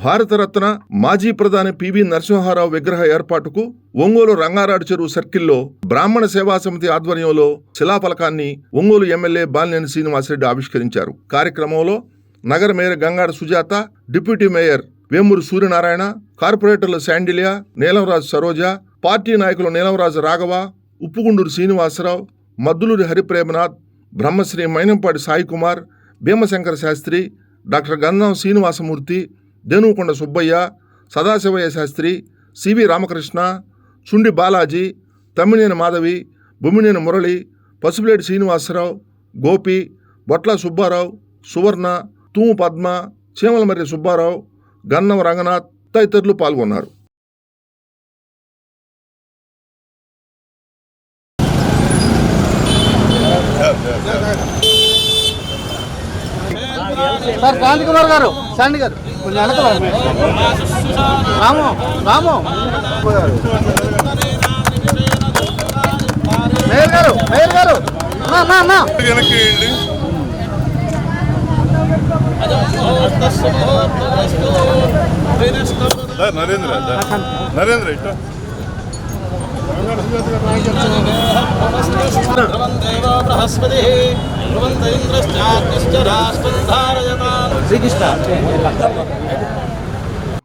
భారతరత్న మాజీ ప్రధాని పివి నరసింహారావు విగ్రహ ఏర్పాటుకు ఒంగోలు రంగారాడు చెరువు సర్కిల్లో బ్రాహ్మణ సేవా సమితి ఆధ్వర్యంలో శిలాఫలకాన్ని ఒంగోలు ఎమ్మెల్యే బాలినేని శ్రీనివాసరెడ్డి ఆవిష్కరించారు. కార్యక్రమంలో నగర mayor Gangada Sujatha deputy mayor Vemuru Suryanarayana కార్పొరేటర్లు శాండిలియా నీలంరాజు సరోజ పార్టీ నాయకులు నీలంరాజు రాఘవ ఉప్పుగుండూరు శ్రీనివాసరావు మద్దులూరి హరిప్రేమనాథ్ బ్రహ్మశ్రీ మైనంపాటి సాయికుమార్ భీమశంకర శాస్త్రి డాక్టర్ గంధం శ్రీనివాసమూర్తి దేనుకొండ సుబ్బయ్య సదాశివయ్య శాస్త్రి సివి రామకృష్ణ చుండి బాలాజీ తమ్మినేని మాధవి భూమినేని మురళి పసుపులేటి శ్రీనివాసరావు గోపి బొట్ల సుబ్బారావు సువర్ణ తూము పద్మ చీమలమర్రి సుబ్బారావు గన్నం రంగనాథ్ తదితరులు పాల్గొన్నారు. సార్ శాంతి కుమార్ గారు శాంతి గారు. కొంచెం వెనక రాము రాము. మేయర్ గారు మేయర్ గారు. వెనక్కి వెళ్ళి. నరేంద్ర నరేంద్ర ఇట్లా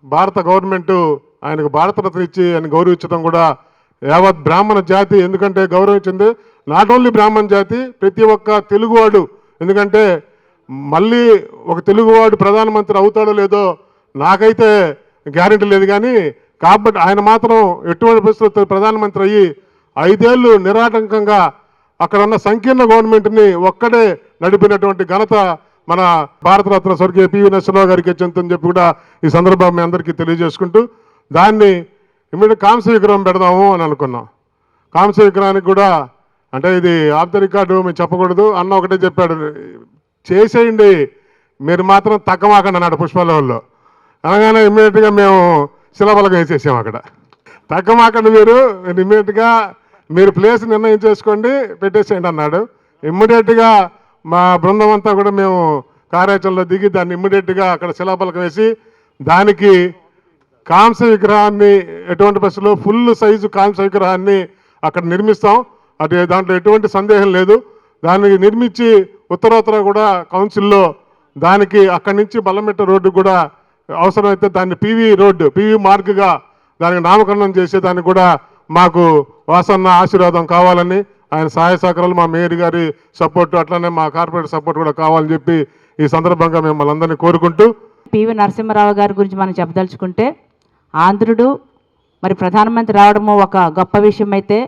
భారత గవర్నమెంట్ ఆయనకు భారతరత్న ఇచ్చి ఆయన గౌరవించడం కూడా యావత్ బ్రాహ్మణ జాతి ఎందుకంటే గౌరవించింది. నాట్ ఓన్లీ బ్రాహ్మణ జాతి ప్రతి ఒక్క తెలుగువాడు ఎందుకంటే మళ్ళీ ఒక తెలుగువాడు ప్రధానమంత్రి అవుతాడో లేదో నాకైతే గ్యారెంటీ లేదు కానీ కాబట్టి ఆయన మాత్రం ఎటువంటి పరిస్థితుల్లో ప్రధానమంత్రి అయ్యి ఐదేళ్ళు నిరాటంకంగా అక్కడ ఉన్న సంకీర్ణ గవర్నమెంట్ని ఒక్కడే నడిపినటువంటి ఘనత మన భారతరత్న స్వర్గీయ పివి నరసింహరావు గారికి చెందుతుందని చెప్పి కూడా ఈ సందర్భం మీ అందరికీ తెలియజేసుకుంటూ దాన్ని ఇమీడియట్ కాంస్య విగ్రహం పెడదాము అని అనుకున్నాం. కాంస్య విగ్రహానికి కూడా అంటే ఇది ఆఫ్ ద రికార్డు చెప్పకూడదు. అన్న ఒకటే చెప్పాడు చేసేయండి. మీరు మాత్రం తగ్గమాకండి అన్నాడు పుష్పలవల్లో అనగానే ఇమ్మీడియట్గా మేము శిలాఫలకం వేసేసాం అక్కడ. తగ్గమాకండి మీరు ఇమ్మీడియట్గా మీరు ప్లేస్ నిర్ణయం చేసుకోండి పెట్టేసేయండి అన్నాడు. ఇమ్మీడియట్గా మా బృందం అంతా కూడా మేము కార్యాచరణలో దిగి దాన్ని ఇమ్మీడియట్గా అక్కడ శిలాఫలకం వేసి దానికి కాంస్య విగ్రహాన్ని ఎటువంటి బస్సులో ఫుల్ సైజు కాంస విగ్రహాన్ని అక్కడ నిర్మిస్తాం. అది దాంట్లో ఎటువంటి సందేహం లేదు. దాన్ని నిర్మించి ఉత్తరోత్తర కూడా కౌన్సిల్లో దానికి అక్కడి నుంచి బల్లమెట్ట రోడ్డు కూడా అవసరమైతే దాన్ని పీవీ రోడ్డు పీవీ మార్గ్గా దానికి నామకరణం చేసే దానికి కూడా మాకు వాసన్న ఆశీర్వాదం కావాలని ఆయన సహాయ సహకారాలు మా మేయర్ గారి సపోర్ట్ అట్లనే మా కార్పొరేట్ సపోర్ట్ కూడా కావాలని చెప్పి ఈ సందర్భంగా మిమ్మల్ని అందరినీ కోరుకుంటూ పివి నరసింహారావు గారి గురించి మనం చెప్పదలుచుకుంటే ఆంధ్రుడు మరి ప్రధానమంత్రి రావడము ఒక గొప్ప విషయం అయితే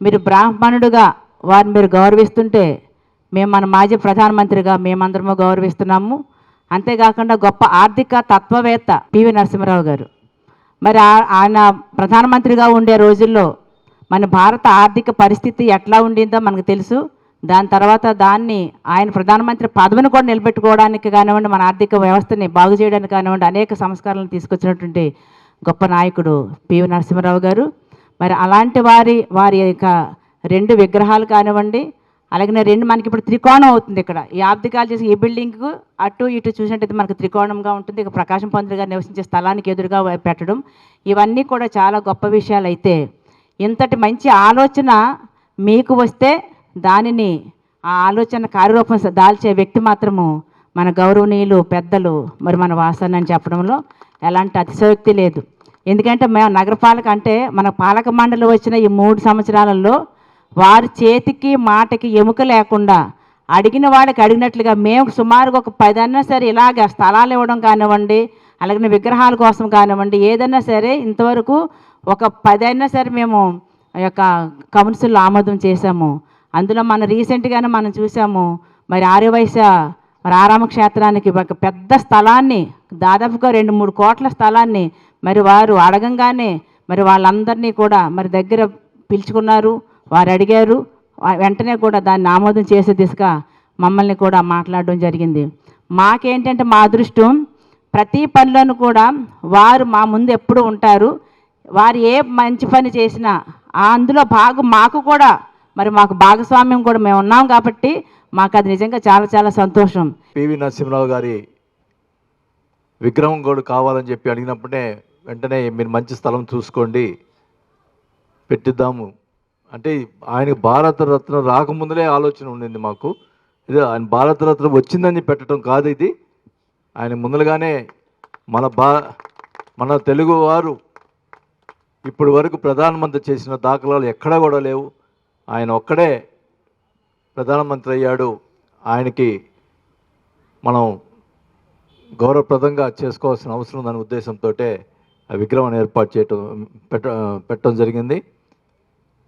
మీరు బ్రాహ్మణుడుగా వారిని మీరు గౌరవిస్తుంటే మేము మన మాజీ ప్రధానమంత్రిగా మేమందరము గౌరవిస్తున్నాము. అంతేకాకుండా గొప్ప ఆర్థిక తత్వవేత్త పివి నరసింహారావు గారు. మరి ఆయన ప్రధానమంత్రిగా ఉండే రోజుల్లో మన భారత ఆర్థిక పరిస్థితి ఎట్లా ఉండిందో మనకు తెలుసు. దాని తర్వాత దాన్ని ఆయన ప్రధానమంత్రి పదవిని కూడా నిలబెట్టుకోవడానికి కానివ్వండి మన ఆర్థిక వ్యవస్థని బాగు చేయడానికి కానివ్వండి అనేక సంస్కరణలు తీసుకొచ్చినటువంటి గొప్ప నాయకుడు పివి నరసింహారావు గారు. మరి అలాంటి వారి వారి యొక్క రెండు విగ్రహాలు కానివ్వండి అలాగే రెండు మనకి ఇప్పుడు త్రికోణం అవుతుంది ఇక్కడ. ఈ ఆబ్దికాలు చేసి ఈ బిల్డింగ్కు అటు ఇటు చూసినట్టయితే మనకు త్రికోణంగా ఉంటుంది. ఇక ప్రకాశం పంతులు గారు నివసించే స్థలానికి ఎదురుగా పెట్టడం. ఇవన్నీ కూడా చాలా గొప్ప విషయాలు అయితే ఇంతటి మంచి ఆలోచన మీకు వస్తే దానిని ఆ ఆలోచన కార్యరూపం దాల్చే వ్యక్తి మాత్రము మన గౌరవనీయులు పెద్దలు మరి మన వాసన అని చెప్పడంలో ఎలాంటి అతిశయోక్తి లేదు. ఎందుకంటే మేము నగరపాలక అంటే మన పాలక మండలి వచ్చిన ఈ మూడు సంవత్సరాలలో వారి చేతికి మాటకి ఎముక లేకుండా అడిగిన వాళ్ళకి అడిగినట్లుగా మేము సుమారుగా ఒక పదన్నా సరే ఇలాగ స్థలాలు ఇవ్వడం కానివ్వండి అలాగే విగ్రహాల కోసం కానివ్వండి ఏదైనా సరే ఇంతవరకు ఒక పది అయినా సరే మేము ఆ యొక్క కౌన్సిల్ ఆమోదం చేశాము. అందులో మన రీసెంట్గానే మనం చూసాము మరి ఆర్యవైశ్య మరి ఆరామక్షేత్రానికి ఒక పెద్ద స్థలాన్ని దాదాపుగా రెండు మూడు కోట్ల స్థలాన్ని మరి వారు అడగంగానే మరి వాళ్ళందరినీ కూడా మరి దగ్గర పిలుచుకున్నారు. వారు అడిగారు వెంటనే కూడా దాన్ని ఆమోదం చేసే దిశగా మమ్మల్ని కూడా మాట్లాడడం జరిగింది. మాకేంటంటే మా అదృష్టం ప్రతి పనిలోనూ కూడా వారు మా ముందు ఎప్పుడు ఉంటారు. వారు ఏ మంచి పని చేసినా అందులో భాగం మాకు కూడా. మరి మాకు భాగస్వామ్యం కూడా మేము ఉన్నాం కాబట్టి మాకు అది నిజంగా చాలా చాలా సంతోషం. పివి నరసింహరావు గారి విగ్రహం కూడా కావాలని చెప్పి అడిగినప్పుడే వెంటనే మీరు మంచి స్థలం చూసుకోండి పెట్టిద్దాము. అంటే ఆయనకు భారతరత్న రాకముందులే ఆలోచన ఉండింది మాకు. ఇది ఆయన భారతరత్న వచ్చిందని పెట్టడం కాదు ఇది. ఆయన ముందులుగానే మన బా మన తెలుగు వారు ఇప్పటి వరకు ప్రధానమంత్రి చేసిన దాఖలాలు ఎక్కడా కూడా లేవు. ఆయన ఒక్కడే ప్రధానమంత్రి అయ్యాడు. ఆయనకి మనం గౌరవప్రదంగా చేసుకోవాల్సిన అవసరం ఉందనే ఉద్దేశంతో ఆ విగ్రహం ఏర్పాటు చేయటం పెట్ట పెట్టడం జరిగింది.